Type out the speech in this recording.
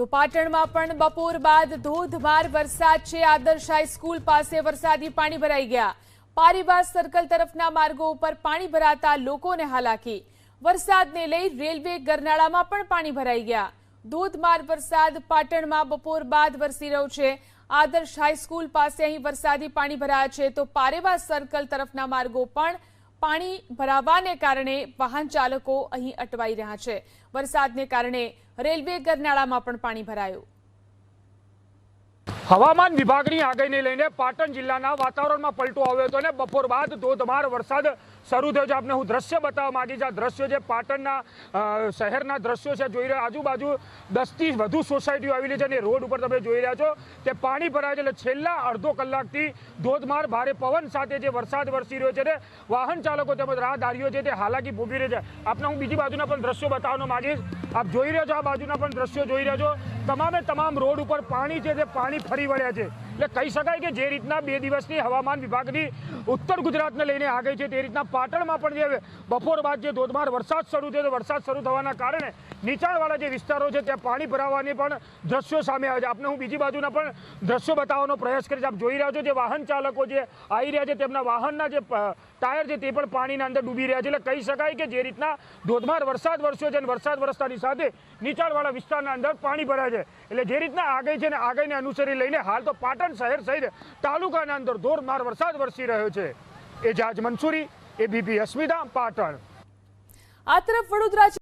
તો પાટણમાં પણ બપોર બાદ ધોધમાર વરસાદ છે. આદર્શ હાઈસ્કૂલ પાસે વરસાદી પાણી ભરાઈ ગયા. પારીબાસ સર્કલ તરફના માર્ગો ઉપર પાણી ભરાતા લોકોને હાલાકી. વરસાદને લઈ રેલવે ગરનાળામાં પણ પાણી ભરાઈ ગયા. ધોધમાર વરસાદ પાટણમાં બપોર બાદ વરસી રહ્યો છે. આદર્શ હાઈસ્કૂલ પાસે અહીં વરસાદી પાણી ભરાયા છે. તો પારેબાસ સર્કલ તરફના માર્ગો પણ પાણી ભરાવાને કારણે વાહન ચાલકો અહીં અટવાઈ રહ્યા છે. વરસાદને કારણે રેલવે ગરનાળામાં પણ પાણી ભરાયું. હવામાન વિભાગની આગાહીને લઈને પાટણ જિલ્લાના વાતાવરણમાં પલટો આવ્યો હતો અને બપોર બાદ ધોધમાર વરસાદ શરૂ થયો છે. આપને હું દ્રશ્ય બતાવવા માંગીશ. આ દ્રશ્યો છે પાટણના શહેરના દ્રશ્યો છે, જોઈ રહ્યા, આજુબાજુ દસથી વધુ સોસાયટીઓ આવેલી છે અને રોડ ઉપર તમે જોઈ રહ્યા છો તે પાણી ભરાય છે. એટલે છેલ્લા અડધો કલાકથી ધોધમાર ભારે પવન સાથે જે વરસાદ વરસી રહ્યો છે તે વાહન ચાલકો તેમજ રાહદારીઓ છે તે હાલાકી ભોગવી રહી છે. આપને હું બીજી બાજુના પણ દ્રશ્યો બતાવવાનો માંગીશ. આપ જોઈ રહ્યા છો, આ બાજુના પણ દ્રશ્યો જોઈ રહ્યા છો. તમામે તમામ રોડ ઉપર પાણી છે તે પાણી ફરી વળ્યા છે. એટલે કહી શકાય કે જે રીતના બે દિવસની હવામાન વિભાગની ઉત્તર ગુજરાતને લઈને આગળ છે તે રીતના પાટણમાં પણ જે બપોર બાદ જે ધોધમાર વરસાદ શરૂ થયો વરસાદ શરૂ થવાના કારણે નીચાણવાળા જે વિસ્તારો છે ત્યાં પાણી ભરાવાની પણ દ્રશ્યો સામે આવે છે. આપને હું બીજી બાજુના પણ દ્રશ્યો બતાવવાનો પ્રયાસ કરીશ. આપ જોઈ રહ્યા છો જે વાહન ચાલકો જે આવી રહ્યા છે તેમના વાહનના જે ટાયર છે તે પણ પાણીના અંદર ડૂબી રહ્યા છે. એટલે કહી શકાય કે જે રીતના ધોધમાર વરસાદ વરસ્યો છે અને વરસાદ વરસતાની સાથે નીચાણવાળા વિસ્તારના અંદર પાણી ભરાય છે. એટલે જે રીતના આગળ છે ને આગળને અનુસરી લઈને હાલ તો પાટણ શહેર સહિત તાલુકાના અંદર ધોધમાર વરસાદ વરસી રહ્યો છે. એજાજ મંસૂરી એબીપી અસ્મિતા પાટણ. આ તરફ વડોદરા